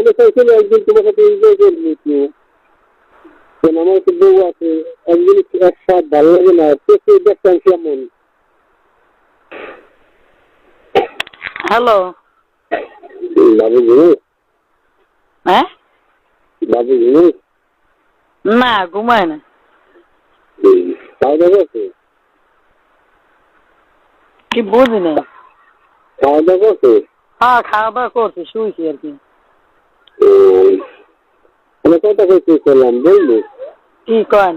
মনে চাইছিল একদিন তোমার সাথে এনজয় করব একটু আমার তো বউ আছে একদিন একসাথ ভালো লাগে না চোখে দেখতাম কেমন হ্যালো বাবু ঘুমে হ্যাঁ বাবু ঘুমে না ঘুমায় না খাওয়া দাওয়া আছে কি বুঝি না খাওয়া দাওয়া আছে হ্যাঁ খাওয়া দাওয়া করছি শুয়েছি আর কি আমি কথা কইতে করলাম বললি? কি কন?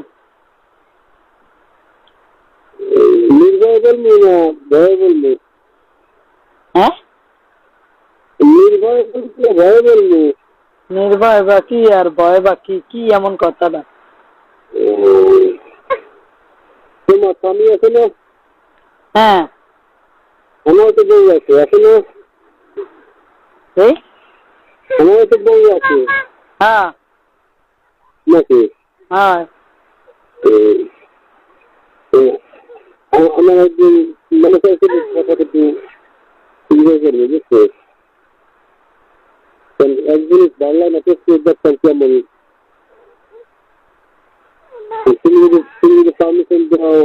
নির্ভয় বলবি না ভয় বলবি হ্যাঁ? নির্ভয় বলবি না ভয় বলবি নির্ভয় বা কি আর ভয় বা কি কি এমন কথাটা? তোমার স্বামী আছে না হ্যাঁ। আমার তো বউ আছে আছে না এই? আমার তো বউ আছে হ্যাঁ নাকি হ্যাঁ আমার একদিন মনে চাইছিল কথা একটু এনজয় করবে বুঝছ? এক জিনিস বাংলা না করতে দেখতাম কেমন? তুমি যদি তুমি যদি পারমিশন দাও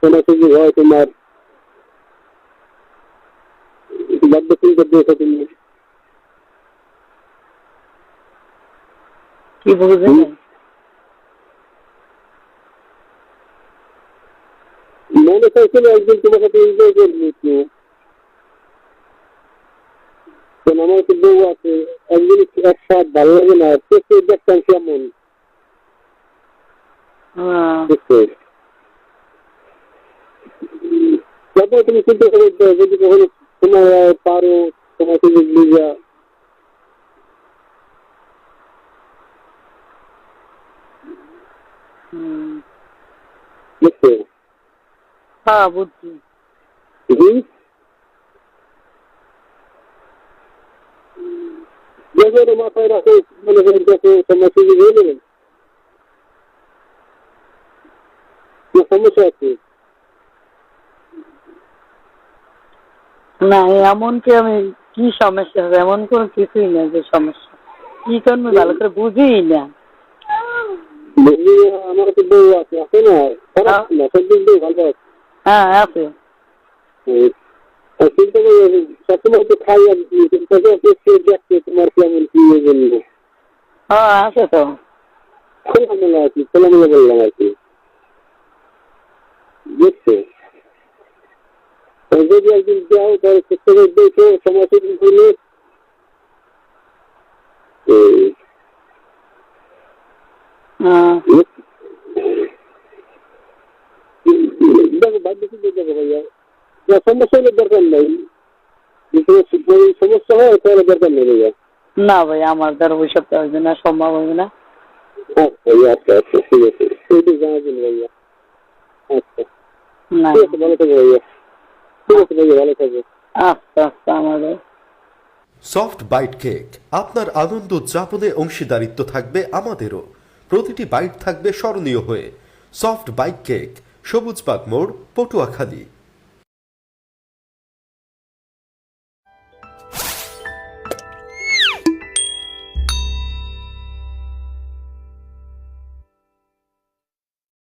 তোমার সঙ্গে হয় তোমার। বাদ্য চিন্তা দিয়েছ তুমি। কি বুঝি না মনে চাইছিল একদিন তোমার সাথে এনজয় করব একটু কারণ আমার তো বউ আছে একদিন একসাথ ভালো লাগে না চোখে দেখতাম কেমন হ্যাঁ। বুঝছ তারপর তুমি চিন্তা করে দেখো, যদি কখনো তোমার আহ, পারো তোমার সুযোগ বুঝা হ্যাঁ বুঝছি। মাথায় রাখো মনে হয়ে নেবেন সমস্যা আছে? না এমন কি আমি কি সমস্যা হবে? এমন কোনো কিছুই না যে সমস্যা। কি করব ভালো করে বুঝি না? আমার তো বউ আছে আছে না খারাপ না সব দিক দিয়ে ভালো আছে হ্যাঁ আছে এই, আর চিন্তা করে সবসময় তো খাই আর কি চিন্তা করে দেখতে দেখতে তোমার কেমন কি ইয়ে জন্য হ্যাঁ আছে তো খোলামেলা আর কি খোলামেলা বললাম আর কি বুঝছ আর যদি একদিন যাও তাহলে চেষ্টা করে দেখো সময় সুযোগ হলে এই, হ্যাঁ দেখো বাধ্য দেখো ভাইয়া? সমস্যা হলে দরকার নাই। যদি সমস্যা হয় তাহলে দরকার নেই ভাইয়া। না ভাই আমার দ্বারা ওই সপ্তাহ হবে না সম্ভব হবে না। আচ্ছা ভাইয়া আচ্ছা আচ্ছা ঠিক আছে। সেইটাই জানার ভাইয়া। আচ্ছা। না। ঠিক আছে ভালো থাকো ভাইয়া। ঠিক আছে ভাইয়া ভালো থাকো। আচ্ছা আচ্ছা আমাদের সফট বাইট কেক আপনার আনন্দ উদযাপনে অংশীদারিত্ব থাকবে আমাদেরও। প্রতিটি বাইট থাকবে স্মরণীয় হয়ে। সফট বাইট কেক সবুজ মোড় পটুয়াখালী।